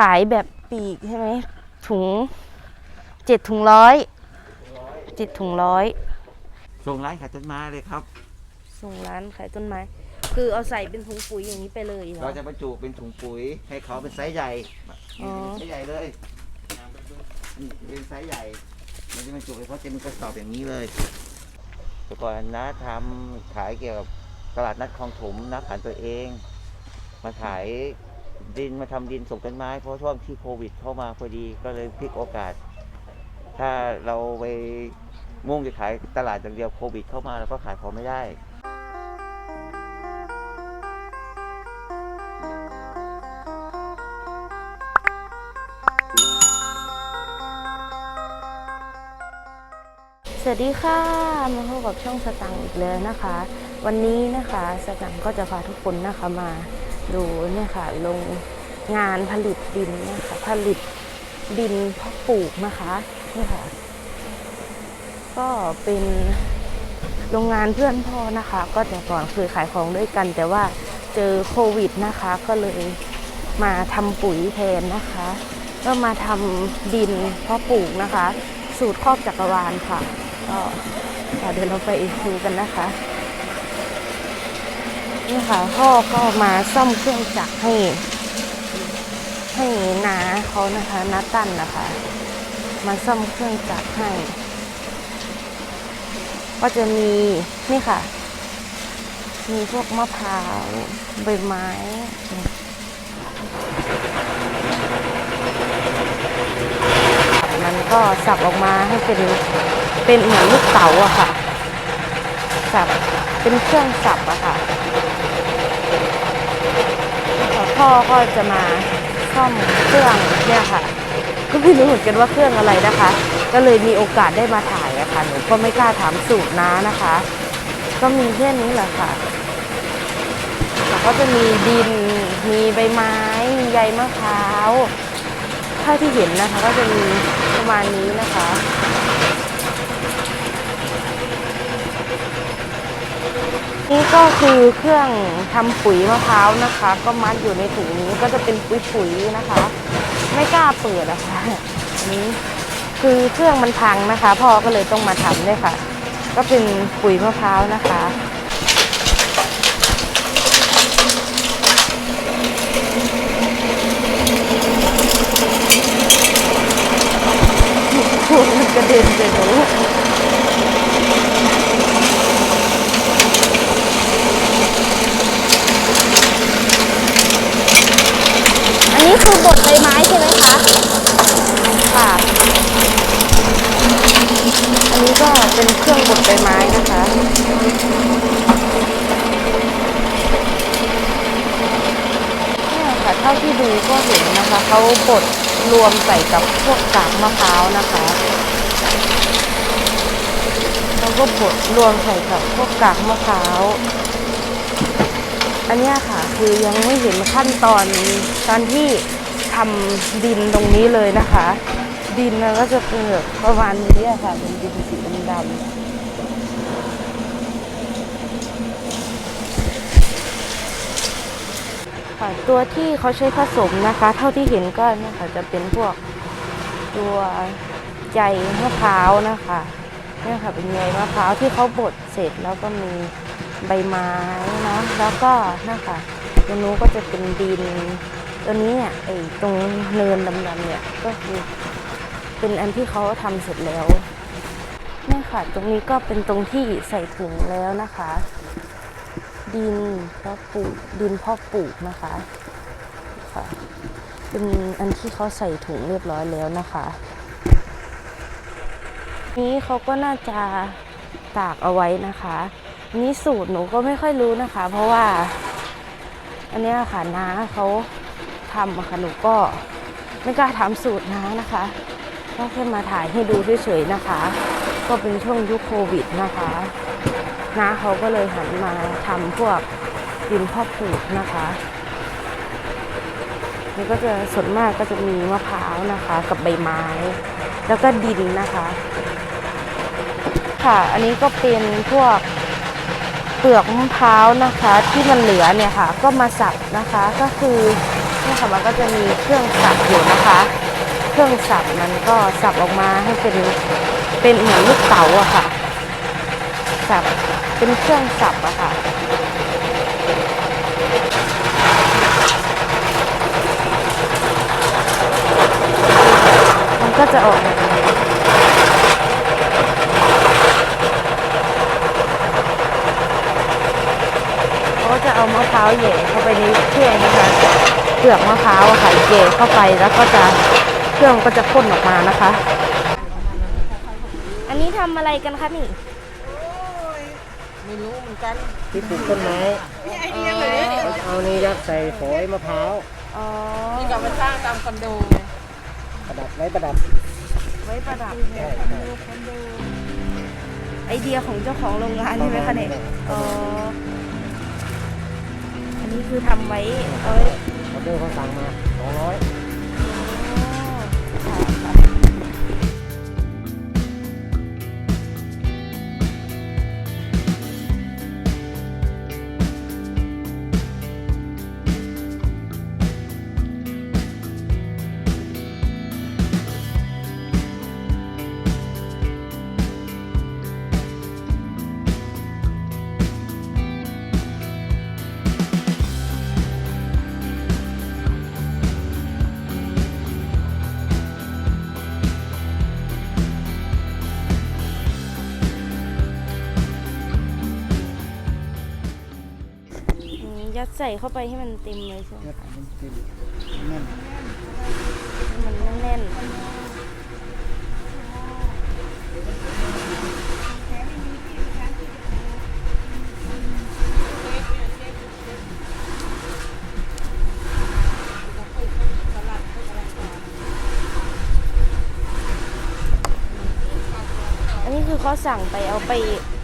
ขายแบบปีกใช่ไหมถุงเจ็ดถุงร้อยเจ็ดถุงร้อยส่งร้านขายต้นไม้เลยครับ ส่งร้านขายต้นไม้ คือเอาใส่เป็นถุงปุ๋ยอย่างนี้ไปเลยเหรอ เราจะบรรจุเป็นถุงปุ๋ยให้เขาเป็นไซส์ใหญ่อ๋อ ไซส์ใหญ่เลยนี่เป็นไซส์ใหญ่มันจะบรรจุเฉพาะเต็มกระสอบอย่างนี้เลยแต่ก่อนนะทำขายเกี่ยวกับตลาดนัดคลองถมนะขายตัวเอง มาขาย ดินมาทำดินส่งต้นไม้เพราะช่วงที่โควิดเข้ามาพอดีก็เลยพลิกโอกาส ถ้าเราไปมุ่งจะขายตลาดอย่างเดียวโควิดเข้ามาเราก็ขายของไม่ได้สวัสดีค่ะมาพบกับช่องสตังค์อีกแล้วนะคะ วันนี้นะคะสตังค์ก็จะพาทุกคนนะคะมา ดูเนี่ยค่ะลงงานผลิตดินนะคะผลิตดินเพาะปลูกนะคะนี่ค่ะ ก็เป็นโรงงานเพื่อนพ่อนะคะ ก็แต่ก่อนเคยขายของด้วยกัน แต่ว่าเจอโควิดนะคะ ก็เลยมาทำปุ๋ยแทนนะคะ ก็มาทำดินเพาะปลูกนะคะ สูตรครอบจักรวาลค่ะ ก็เดี๋ยวเราไปดูกันนะคะ นี่ค่ะพ่อก็มาซ่อมเครื่องจักรให้ให้นาเขานะคะนาตั้นนะคะ มาซ่อมเครื่องจักรให้ ก็จะมีนี่ค่ะ มีพวกมะพร้าวใบไม้มันก็สับออกมาให้เป็นเป็นเหมือนลูกเต๋าอะค่ะ สับเป็นเครื่องสับอะค่ะ พ่อก็จะมาซ่อมเครื่องเนี่ยค่ะ ก็ไม่รู้เหมือนกันว่าเครื่องอะไรนะคะ ก็เลยมีโอกาสได้มาถ่ายอะค่ะหนูก็ไม่กล้าถามสูตรนะนะคะ ก็มีแค่นี้แหละค่ะแล้วก็จะมีดินมีใบไม้มีใยมะพร้าวเท่าที่เห็นนะคะ ก็จะมีประมาณนี้นะคะ นี่ก็คือเครื่องทำปุ๋ยมะพร้าวนะคะ ก็มัดอยู่ในถุงนี้ก็จะเป็นปุ๋ยปุ๋ยนะคะ ไม่กล้าเปิดอะคะ่ะนี้คือเครื่องมันพังนะคะ พ่อก็เลยต้องมาทำด้วยค่ะ ก็เป็นปุ๋ยมะพร้าวนะคะมันกระเด็นไปหนูอันนี้คือบดใบไม้ใช่ไหมคะ ค่ะ อันนี้ก็ เป็นเครื่องบดใบไม้นะคะเนี่ยค่ะเท่าที่ดูก็เห็นนะคะเขาบดรวมใส่กับพวกกากมะพร้าวนะคะแล้วก็บดรวมใส่กับพวกกากมะพร้าวอันนี้ค่ะคือยังไม่เห็นขั้นตอนตอนที่ทำดินตรงนี้เลยนะคะ ดินมันก็จะเป็นแบบประมาณนี้ค่ะเป็นดินสีดำค่ะตัวที่เขาใช้ผสมนะคะ เท่าที่เห็นก็เนี่ยค่ะจะเป็นพวกตัวใจมะพร้าวนะคะเนี่ยค่ะเป็นใยมะพร้าวที่เขาบดเสร็จแล้วก็มีใบไม้เนาะแล้วก็นะคะตัวนู้นก็จะเป็นดิน ตัวนี้เนี่ยไอ้ตรงเนินดำๆเนี่ยก็คือ เป็นอันที่เขาทำเสร็จแล้วนี่ค่ะ ตรงนี้ก็เป็นตรงที่ใส่ถุงแล้วนะคะ ดินพาะปลูกดินพาะปลูกนะคะค่ะเป็นอันที่เขาใส่ถุงเรียบร้อยแล้วนะคะ นี้เขาก็น่าจะตากเอาไว้นะคะ นี้สูตรหนูก็ไม่ค่อยรู้นะคะ เพราะว่า อันนี้ค่ะน้าเขาทำค่ะหนูก็ไม่กล้าถามสูตรน้านะคะ ก็แค่มาถ่ายให้ดูเฉยๆนะคะ ก็เป็นช่วงยุคโควิดนะคะน้าเขาก็เลยหันมาทำพวกดินพ่อปลูกนะคะนี่ก็จะส่วนมากก็จะมีมะพร้าวนะคะ กับใบไม้ แล้วก็ดินนะคะ ค่ะ อันนี้ก็เป็นพวกเปลือกมะพร้าวนะคะ ที่มันเหลือเนี่ยค่ะ ก็มาสับนะคะก็คือเนี่ยค่ะมันก็จะมีเครื่องสับอยู่นะคะ เครื่องสับมันก็สับออกมาให้เป็นเป็นเหมือนลูกเต๋าอะค่ะ สับเป็นเครื่องสับอะค่ะมันก็จะออกมาอย่างนี้เขาจะเอามะพร้าวเหย่เข้าไปในเครื่องนะคะเปลือกมะพร้าวอะค่ะเหย่เข้าไปแล้วก็จะ เครื่องก็จะพ่นออกมานะคะ อันนี้ทำอะไรกันคะนี่ไม่รู้เหมือนกันที่ปลูกต้นไม้เอานี่ยัดใส่ฝอยมะพร้าวอ๋อนี่ก็มาสร้างตามคอนโดประดับไว้ประดับไว้ประดับใช่ใช่ไอเดียของเจ้าของโรงงานใช่ไหมคะเนี่ยอ๋ออันนี้คือทำไว้เอาไว้ ออเดอร์เขาสั่งมาสองร้อย ยัดใส่เข้าไปให้มันเต็มเลยใช่ไหมยัดคะมันติดแน่นให้มันแน่นๆอันนี้คือเขาสั่งไปเอาไป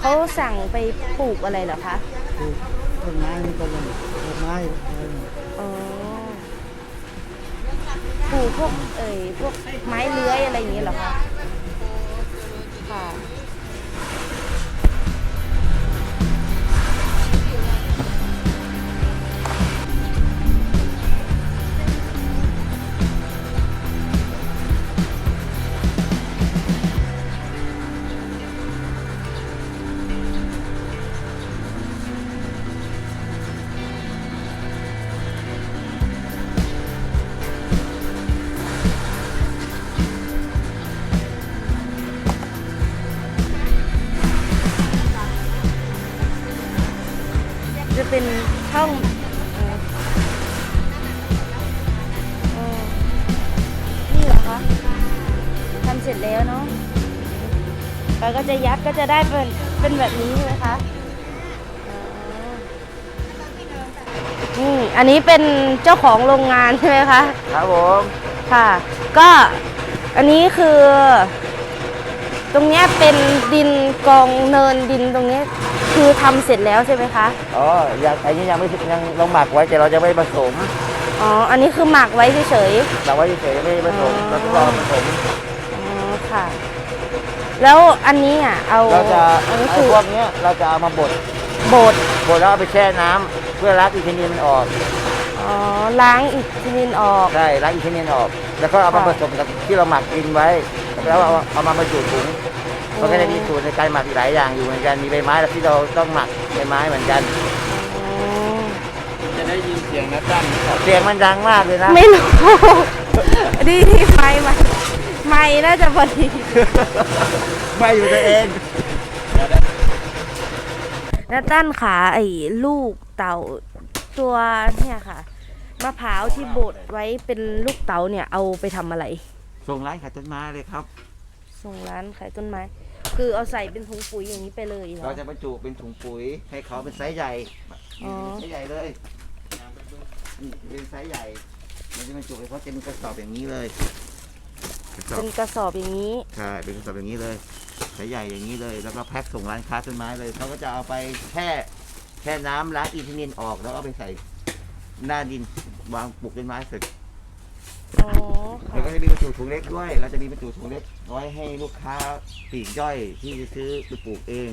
เขาสั่งไปปลูกอะไรเหรอคะ ปลูก ต้นไม้นี่ก็ยังต้นไม้อะไรนี่อ๋อปลูกพวกเอ่ยพวกไม้เลื้อยอะไรอย่างเงี้ยเหรอคะค่ะ เสร็จแล้วเนาะแล้วก็จะยัดก็จะได้เป็นเป็นแบบนี้ใช่ไหมคะอ๋ออืมอันนี้เป็นเจ้าของโรงงานใช่ไหมคะ ครับผมค่ะ ก็อันนี้คือ ตรงเนี้ยเป็นดินกองเนินดินตรงเนี้ยคือทำเสร็จแล้วใช่ไหมคะ อ๋อยังอันนี้ยังไม่ยังลงหมักไว้แต่เราจะไม่ผสมอ๋อ อันนี้คือหมักไว้เฉย หมักไว้เฉยๆไม่ผสมอ๋อ เราต้องรอผสมๆอ๋อ ค่ะ แล้วอันนี้อะเอาเราจะอันนี้ไอ้คือพวกเนี้ยเราจะเอามาบดบดบดแล้วเอาไปแช่น้ำเพื่อล้างอินทนินมันออกอ๋อล้างอิฐนินออก ใช่ล้างอินทนินออก แล้วก็เอามาค่ะผสมกับที่เราหมักดินไว้ แล้วเอาเอามาบรรจุถุงมันก็จะมีสูตรในการหมักอีกหลายอย่างอยู่เหมือนกันมีใบไม้ที่เราต้องหมักใบไม้เหมือนกันอ๋อจะได้ยินเสียงนะตั้นเสียงมันดังมากเลยนะ ไม่รู้ ดีที่ไม้มัน ไม่น่าจะพอดี ไม่อยู่ตัวเองแล้วต้านขาไอ้ลูกเต่าตัวเนี่ยค่ะมะพร้าวที่บดไว้เป็นลูกเต๋าเนี่ยเอาไปทำอะไร ส่งร้านขายต้นไม้เลยครับ ส่งร้านขายต้นไม้ คือเอาใส่เป็นถุงปุ๋ยอย่างนี้ไปเลยเหรอ เราจะบรรจุเป็นถุงปุ๋ย ให้เขาเป็นไซส์ใหญ่อ๋อ ไซส์ใหญ่เลยนี่เป็นไซส์ใหญ่มันจะบรรจุไปเพราะจะเป็นกระสอบอย่างนี้เลย กระสอบเป็นกระสอบอย่างนี้ใช่เป็นกระสอบอย่างนี้เลยไซส์ใหญ่อย่างนี้เลย แล้วก็แพ็คส่งร้านค้าต้นไม้เลยเขาก็จะเอาไปแช่แช่น้ำล้างอินทนินออกแล้วเอาไปใส่หน้าดินวางปลูกต้นไม้เสร็จอ๋อแล้วก็ค่ะจะมีบรรจุถุงเล็กด้วย เราจะมีบรรจุถุงเล็กไว้ให้ลูกค้าปลีกย่อยที่จะซื้อไปปลูกเอง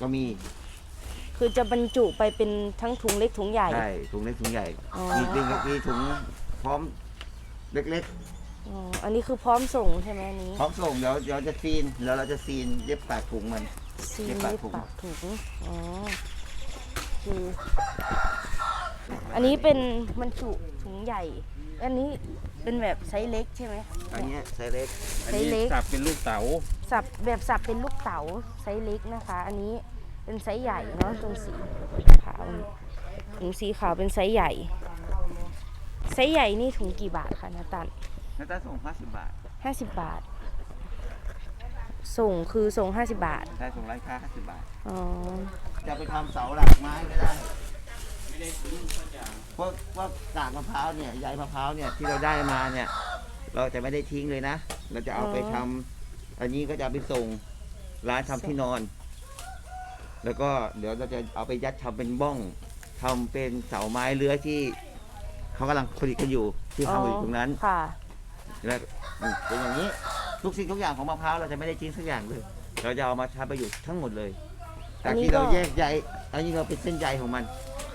ก็มี คือจะบรรจุไปเป็นทั้งถุงเล็กถุงใหญ่ ใช่ ถุงเล็กถุงใหญ่อ๋อมีดึงมีถุงพพร้อมเล็ก อ๋ออันนี้คือพร้อมส่งใช่ไหมอันนี้ๆพร้อมส่งเดี๋ยวเดี๋ยวจะซีนเดี๋ยวเราจะซีนเย็บปากถุงมัน ซีเย็นบปากนี่ถุง ปากถุงอ๋อคืออันนี้เป็นบรรจุถุงใหญ่ อันนี้เป็นแบบไซส์เล็กใช่ไหม อันเนี้ยไซส์เล็ก อันไซส์นี้เล็ก สับเป็นลูกเต๋าสับแบบสับเป็นลูกเต๋าไซส์เล็กนะคะ อันนี้เป็นไซส์ใหญ่เนาะตรงสีขาวนี่ถุงสีขาวเป็นไซส์ใหญ่ไซส์ใหญ่นี่ถุงกี่บาทคะนาตัน น่าจะส่ง50บาทห้าสิบบาท ส่งคือส่งห้าสิบบาท ได้ส่งร้านค้า50บาท อ๋อ จะไปทำเสาหลักไม้ก็ได้พวกพวกกากมะพร้าวเนี่ยใยมะพร้าวเนี่ยที่เราได้มาเนี่ย เราจะไม่ได้ทิ้งเลยนะ เราจะเอาไปทำอันนี้ก็จะเอาไปส่งร้านทำที่นอน แล้วก็เดี๋ยวเราจะเอาไปยัดทำเป็นบ้องทำเป็นเสาไม้เลื้อยที่เขากำลังผลิตกันอยู่ที่ทำอยู่ตรงนั้น ค่ะ แล้วเป็นอย่างนี้ทุกสิ่งทุกอย่างของมะพร้าวเราจะไม่ได้ทิ้งสักอย่างเลย เราจะเอามาทำประโยชน์ทั้งหมดเลยอัจากนนี้ที่เราก็แยกใยอันนี้เราเป็นเส้นใยของมัน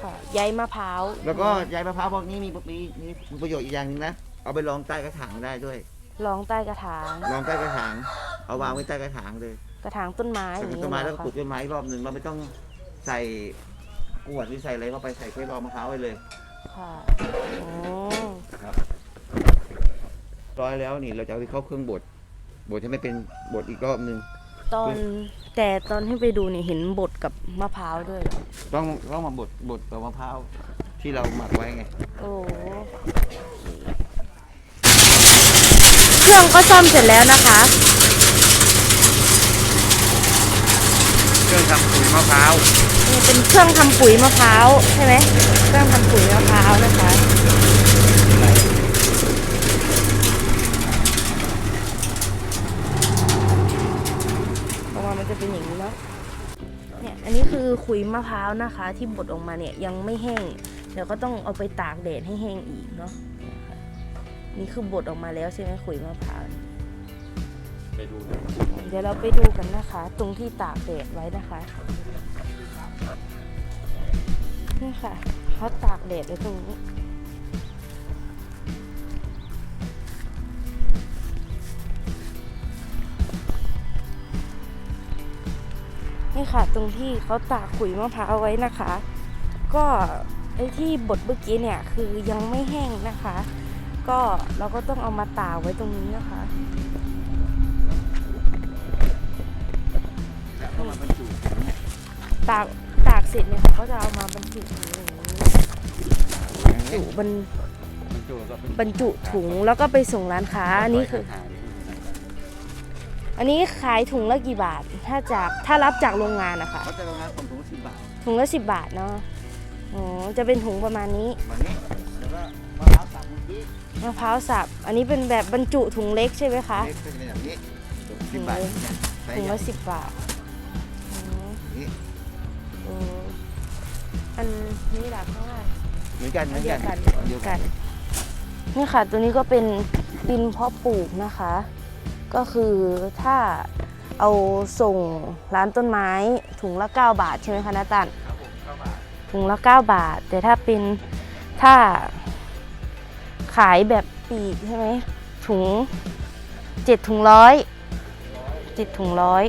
ค่ะใยมะพร้าวแล้วก็ใยมะพร้าวพวกนี้มีมีมีมีประโยชน์อีกอย่างหนึงนะเอาไปรองใต้กระถางได้ด้วยรองใต้กระถาง รองใต้กระถางเอาวางไว้ใต้กระถางเลย กระถางต้นไม้อใส่ย่างนี้ต้นไม้เหรแล้วอก็คะปลูกต้นไม้รอบหนึ่งเราไม่ต้องใส่กวดหรือใส่อะไรเข้าไปใส่แค่รองมะพร้าวไว้เลย ค่ะ อ๋อ ร้อยแล้วนี่เราจะเอาไปเข้าเครื่องบดบดให้ไม่เป็นบดอีกรอบหนึ่งตอนแต่ตอนที่ไปดูเนี่ยเห็นบดกับมะพร้าวด้วยเหรอต้องต้องมาบดบดกับมะพร้าวที่เราหมักไว้ไง โอ้เครื่องก็ซ่อมเสร็จแล้วนะคะ เครื่องทำปุ๋ยมะพร้าว นี่เป็นเครื่องทำปุ๋ยมะพร้าวใช่ไหมเครื่องทำปุ๋ยมะพร้าวนะคะ ออกมามันจะเป็นอย่างนี้เนาะ เนี่ย อันนี้คือขุยมะพร้าวนะคะ ที่บดออกมาเนี่ยยังไม่แห้ง เดี๋ยวก็ต้องเอาไปตากแดดให้แห้งอีกเนาะนี่ค่ะนี่คือบดออกมาแล้วใช่ไหมขุยมะพร้าวไปดูเดี๋ยวเราไปดูกันนะคะ ตรงที่ตากแดดไว้นะคะนี่ค่ะเขาตากแดดไว้ตรงนี้ นี่ค่ะตรงที่เขาตากขุยมะพร้าวไว้นะคะ ก็ไอ้ที่บดเมื่อกี้เนี่ยคือยังไม่แห้งนะคะ ก็เราก็ต้องเอามาตากไว้ตรงนี้นะคะแล้วก็มาบรรจุตากตากเสร็จเนี่ยเขาก็จะเอามาบรรจุถุงอย่างนี้บรรจุบรรบรรจุก็เป็นบรรจุถุงแล้วก็ไปส่งร้านค้าอันนี้คือ อันนี้ขายถุงละกี่บาท ถ้าจากถ้ารับจากโรงงานนะคะเขาจะโรงงานส่งถุงละสิบบาทถุงละสิบบาทเนาะอ๋อจะเป็นถุงประมาณนี้แบบนี้แล้วก็มะพร้าวสับเมื่อกี้มะพร้าวสับ อันนี้เป็นแบบบรรจุถุงเล็กใช่ไหมคะเล็กเป็นแบบนี้สิบบาทเนี่ยไซส์ถุงใหญ่ละสิบบาทอ๋อนี่เอออันนี้หลักเท่าไหร่ เหมือนกันเหมือนเดีกัยนวกัน เดียวกักันนนี่ค่ะ ตัวนี้ก็เป็นดินเพาะปลูกนะคะ ก็คือถ้าเอาส่งร้านต้นไม้ถุงละ 9 บาทใช่ไหมคะนาตันครับผมเข้ามาถุงละ 9 บาท แต่ถ้าเป็นถ้าขายแบบปีกใช่ไหมถุง7ถุงร้อยเจ็ดถุงร้อย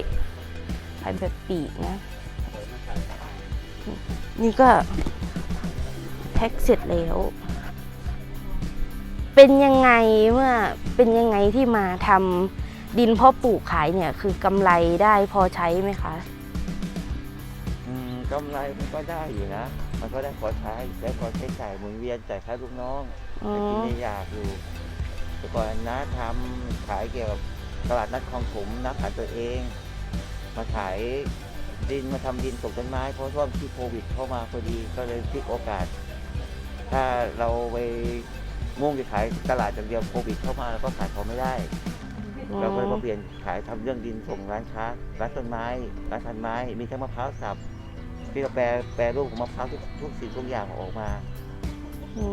ขายแบบปีกนะ นี่ก็แพ็คเสร็จแล้ว เป็นยังไงเมื่อเป็นยังไงที่มาทำ ดินเพาะปลูกขายเนี่ยคือกำไรได้พอใช้ไหมคะ อืมกำไรมันก็ได้อยู่นะ มันก็ได้พอใช้ได้พอใช้จ่ายหมุนเวียนจ่ายค่าลูกน้องอ๋อ แต่กินในอยากอยู่แต่ก่อนนะทำขายเกี่ยวกับตลาดนัดคลองถมนะขายตัวเอง มาขายดินมาทำดินปลูกต้นไม้เพราะว่าที่โควิดเข้ามาพอดีก็เลยพลิกโอกาส ถ้าเราไปมุ่งจะขายตลาดอย่างเดียวโควิดเข้ามาเราก็ขายของไม่ได้ เราก็เลยมาเปลี่ยนขายทำเรื่องดินส่งร้านค้าร้านต้นไม้ร้านพันไม้ มีทั้งมะพร้าวสับที่เราแปรแปรรูปของมะพร้าวทุกทุกสิ่งทุกอย่างออกมาอื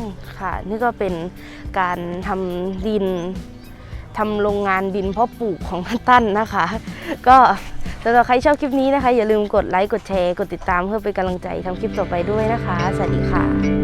มค่ะ นี่ก็เป็นการทำดินทำโรงงานดินเพาะปลูกของท่านตั้นนะคะ ก็สำหรับใครชอบคลิปนี้นะคะ อย่าลืมกดไลค์กดแชร์กดติดตามเพื่อเป็นกำลังใจทำคลิปต่อไปด้วยนะคะ สวัสดีค่ะ